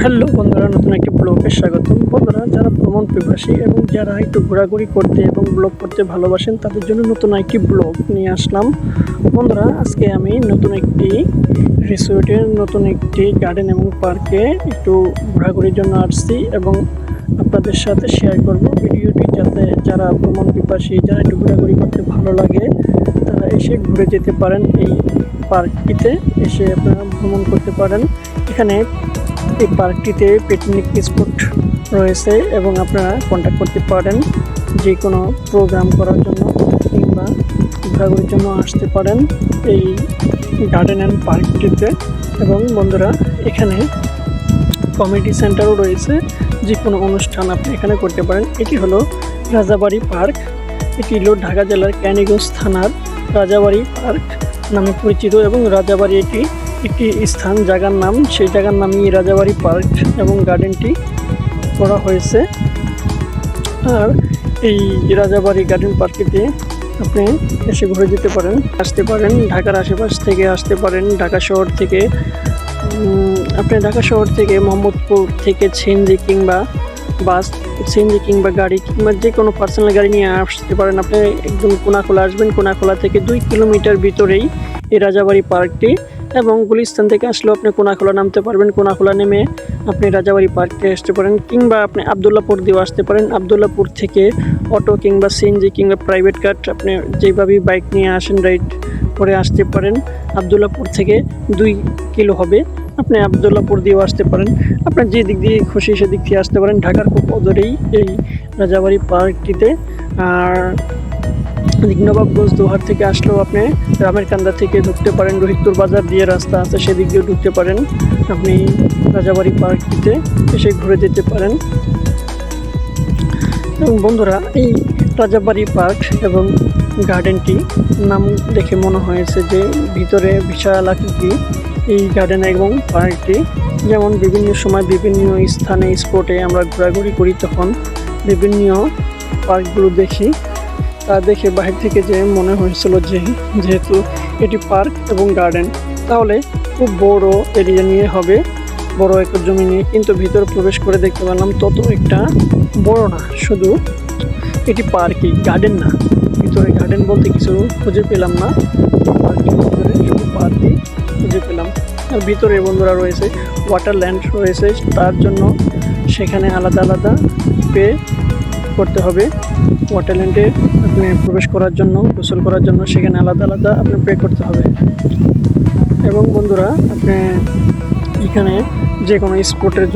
Hello বন্ধুরা, নতুন একটি ব্লগে স্বাগতম। বন্ধুরা, যারা ভ্রমণ পিপাসী এবং যারা একটু ঘোরাঘুরি করতে এবং ব্লগ করতে ভালোবাসেন, তাদের জন্য নতুন একটি ব্লগ নিয়ে আসলাম। বন্ধুরা, আজকে আমি নতুন একটি রিসোর্টের নতুন একটি গার্ডেন এবং পার্কে একটু ঘোরাঘুরির জন্য আসছি এবং আপনাদের সাথে শেয়ার করব। ভিডিওটি যাতে যারা ভ্রমণ পিপাসী, যারা একটু ঘোরাঘুরি করতে ভালো লাগে, তারা এসে ঘুরে যেতে পারেন এই পার্কটিতে এসে আপনারা ভ্রমণ করতে পারেন। এখানে এই পার্কটিতে পিকনিক স্পট রয়েছে এবং আপনারা কন্ট্যাক্ট করতে পারেন যে কোনো প্রোগ্রাম করার জন্য কিংবা ঘোরাঘুরির জন্য আসতে পারেন এই গার্ডেন অ্যান্ড পার্কটিতে এবং বন্ধুরা এখানে কমিটি সেন্টারও রয়েছে। যে কোনো অনুষ্ঠান আপনি এখানে করতে পারেন। এটি হলো রাজাবাড়ি পার্ক। এটি হলো ঢাকা জেলার ক্যানিগঞ্জ থানার রাজাবাড়ি পার্ক নামে পরিচিত এবং রাজাবাড়ি এটি একটি স্থান, জায়গার নাম। সেই জায়গার নামই রাজাবাড়ি পার্ক এবং গার্ডেনটি করা হয়েছে। আর এই রাজাবাড়ি গার্ডেন পার্কেতে আপনি এসে ঘুরে যেতে পারেন, আসতে পারেন, ঢাকার আশেপাশ থেকে আসতে পারেন, ঢাকা শহর থেকে। আপনি ঢাকা শহর থেকে মোহাম্মদপুর থেকে ছিনজি কিংবা বাস, সিএনজি কিংবা গাড়ি কিংবা যে কোনো পার্সোনাল গাড়ি নিয়ে আসতে পারেন। আপনি একদম কোনাখোলা আসবেন। কোনাখোলা থেকে দুই কিলোমিটার ভিতরেই এই রাজাবাড়ি পার্কটি এবং গুলিস্তান থেকে আসলেও আপনি কোনাখোলা নামতে পারবেন। কোনাখোলা নেমে আপনি রাজাবাড়ি পার্কে আসতে পারেন কিংবা আপনি আবদুল্লাপুর দিয়েও আসতে পারেন। আবদুল্লাপুর থেকে অটো কিংবা সিএনজি কিংবা প্রাইভেট কার আপনি যেভাবেই বাইক নিয়ে আসেন রাইড করে আসতে পারেন। আবদুল্লাপুর থেকে দুই কিলো হবে, আপনি আবদুল্লাপুর দিয়েও আসতে পারেন। আপনার যে দিক দিয়ে খুশি সেদিক দিয়ে আসতে পারেন। ঢাকার খুব অদূরেই এই রাজাবাড়ি পার্কটিতে। আর নবাবগঞ্জ দোহার থেকে আসলেও আপনি রামের কান্দা থেকে ঢুকতে পারেন, রোহিতপুর বাজার দিয়ে রাস্তা আছে, সেদিক দিয়ে ঢুকতে পারেন। আপনি রাজাবাড়ি পার্কটিতে এসে ঘুরে যেতে পারেন। এবং বন্ধুরা, এই রাজাবাড়ি পার্ক এবং গার্ডেনটি নাম দেখে মনে হয়েছে যে ভিতরে বিশাল আকৃতি এই গার্ডেন এবং পার্কটি। যেমন বিভিন্ন সময় বিভিন্ন স্থানে স্পটে আমরা ঘোরাঘুরি করি, তখন বিভিন্ন পার্কগুলো দেখি। তা দেখে বাহির থেকে যে মনে হয়েছিল যে যেহেতু এটি পার্ক এবং গার্ডেন, তাহলে খুব বড় এরিয়া নিয়ে হবে। বড় একর জমি নিয়ে কিন্তু ভিতরে প্রবেশ করে দেখতে পেলাম, তত একটা বড় না, শুধু এটি পার্কই, গার্ডেন না। ভিতরে গার্ডেন বলতে কিছু খুঁজে পেলাম না। পার্কের শুধু পার্কই খুঁজে পেলাম। আর ভিতরে বন্ধুরা রয়েছে ওয়াটার ল্যান্ড রয়েছে, তার জন্য সেখানে আলাদা আলাদা পে করতে হবে। ওয়াটারল্যান্ডে আপনি প্রবেশ করার জন্য, গোসল করার জন্য সেখানে আলাদা আলাদা আপনি পে করতে হবে। এবং বন্ধুরা, আপনি এখানে যে কোনো স্পোর্টের